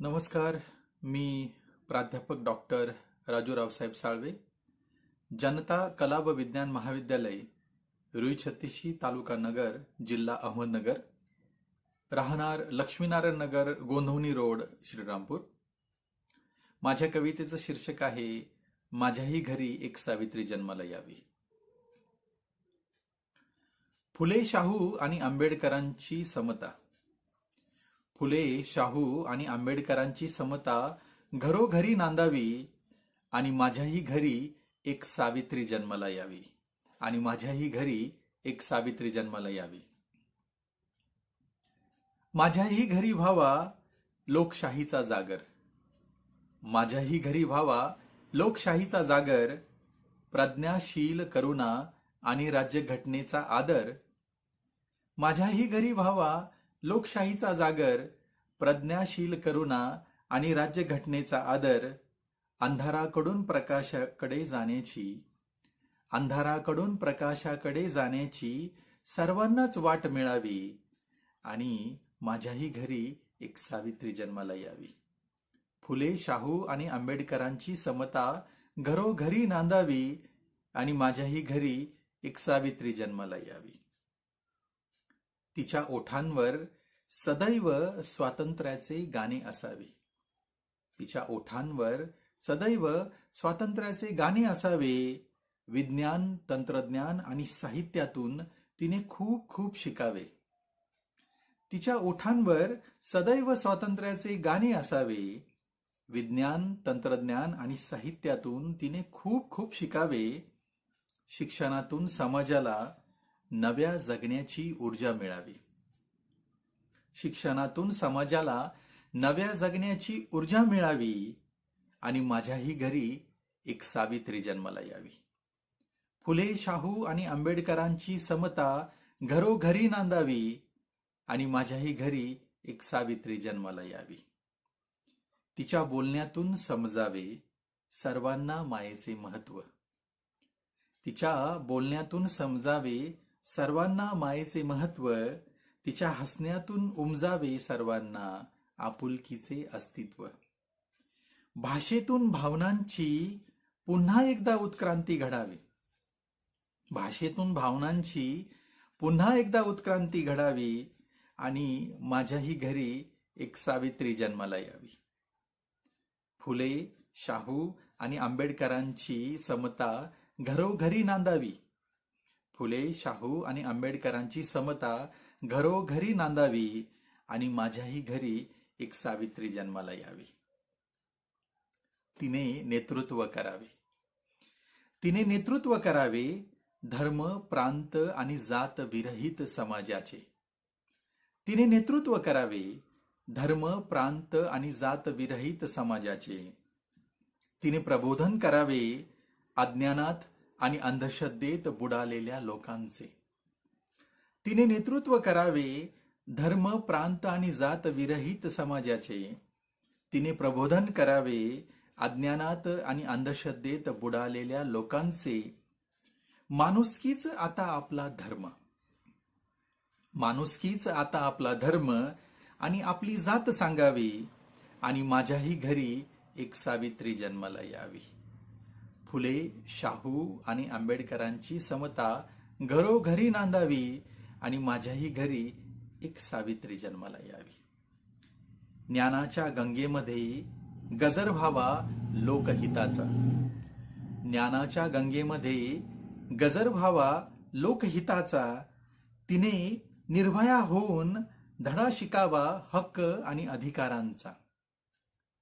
नमस्कार मी प्राध्यापक डॉक्टर राजू रावसाहेब साळवे जनता कला व विज्ञान महाविद्यालय रुई छत्तीशी तालुका नगर जिल्हा अहमदनगर राहणार लक्ष्मीनारायण नगर गोंधवणी रोड श्रीरामपूर. माझ्या कवितेचं शीर्षक आहे माझ्याही घरी एक सावित्री जन्माला यावी. फुले शाहू आणि आंबेडकरांची समता. फुले शाहू आणि आंबेडकरांची समता घरोघरी नांदावी आणि माझ्याही घरी एक सावित्री जन्माला यावी. आणि माझ्याही घरी एक सावित्री जन्माला यावी. माझ्याही घरी व्हावा लोकशाहीचा जागर. माझ्याही घरी व्हावा लोकशाहीचा जागर. प्रज्ञाशील करुणा आणि राज्यघटनेचा आदर. माझ्याही घरी व्हावा लोकशाहीचा जागर प्रज्ञाशील करुणा आणि राज्यघटनेचा आदर अंधाराकडून प्रकाशाकडे जाण्याची. अंधाराकडून प्रकाशाकडे जाण्याची सर्वांनाच वाट मिळावी आणि माझ्याही घरी एक सावित्री जन्माला यावी. फुले शाहू आणि आंबेडकरांची समता घरोघरी नांदावी आणि माझ्याही घरी एक सावित्री जन्माला यावी. तिच्या ओठांवर सदैव स्वातंत्र्याचे गाणे असावे. तिच्या ओठांवर सदैव स्वातंत्र्याचे गाणे असावे. विज्ञान तंत्रज्ञान आणि साहित्यातून तिने खूप खूप शिकावे. तिच्या ओठांवर सदैव स्वातंत्र्याचे गाणे असावे. विज्ञान तंत्रज्ञान आणि साहित्यातून तिने खूप खूप शिकावे. शिक्षणातून समाजाला नव्या जगण्याची ऊर्जा मिळावी. शिक्षणातून समाजाला नव्या जगण्याची ऊर्जा मिळावी आणि माझ्याही घरी एक सावित्री जन्माला यावी. फुले शाहू आणि आंबेडकरांची समता घरोघरी नांदावी आणि माझ्याही घरी एक सावित्री जन्माला यावी. तिच्या बोलण्यातून समजावे सर्वांना मायेचे महत्त्व. तिच्या बोलण्यातून समजावे सर्वांना मायेचे महत्त्व तिच्या हसण्यातून उमजावे सर्वांना आपुलकीचे अस्तित्व. भाषेतून भावनांची पुन्हा एकदा उत्क्रांती घडावी. भाषेतून भावनांची पुन्हा एकदा उत्क्रांती घडावी आणि माझ्याही घरी एक सावित्री जन्माला यावी. फुले शाहू आणि आंबेडकरांची समता घरोघरी नांदावी. फुले शाहू आणि आंबेडकरांची समता घरोघरी नांदावी आणि माझ्याही घरी एक सावित्री जन्माला यावी. तिने नेतृत्व करावे. तिने नेतृत्व करावे धर्म प्रांत आणि जात विरहित समाजाचे. तिने नेतृत्व करावे धर्म प्रांत आणि जात विरहित समाजाचे. तिने प्रबोधन करावे अज्ञानात आणि अंधश्रद्धेत बुडालेल्या लोकांचे. तिने नेतृत्व करावे धर्म प्रांत आणि जात विरहित समाजाचे. तिने प्रबोधन करावे अज्ञानात आणि अंधश्रद्धेत बुडालेल्या लोकांचे. माणुसकीच आता आपला धर्म. माणुसकीच आता आपला धर्म आणि आपली जात सांगावी आणि माझ्याही घरी एक सावित्री जन्माला यावी. फुले शाहू आणि आंबेडकरांची समता घरोघरी नांदावी आणि माझ्याही घरी एक सावित्री जन्माला यावी. ज्ञानाच्या गंगेमध्ये गजर व्हावा लोकहिताचा. ज्ञानाच्या गंगेमध्ये गजर व्हावा लोकहिताचा. तिने निर्भया होऊन धडा शिकावा हक्क आणि अधिकारांचा.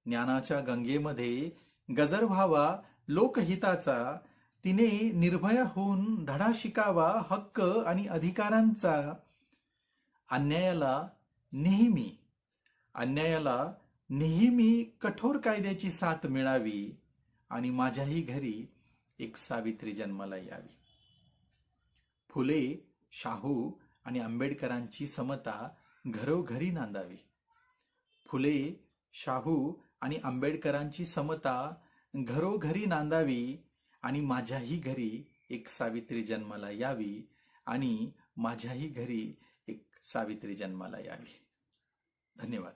ज्ञानाच्या गंगेमध्ये गजर व्हावा लोकहिताचा तिने निर्भया होऊन धडा शिकावा हक्क आणि अधिकारांचा. अन्यायाला नेहमी अन्यायाला नेहमी कठोर कायद्याची साथ मिळावी आणि माझ्याही घरी एक सावित्री जन्माला यावी. फुले शाहू आणि आंबेडकरांची समता घरोघरी नांदावी. फुले शाहू आणि आंबेडकरांची समता घरोघरी नांदावी आणि माझ्याही घरी एक सावित्री जन्माला यावी आणि माझ्याही घरी एक सावित्री जन्माला यावी. धन्यवाद.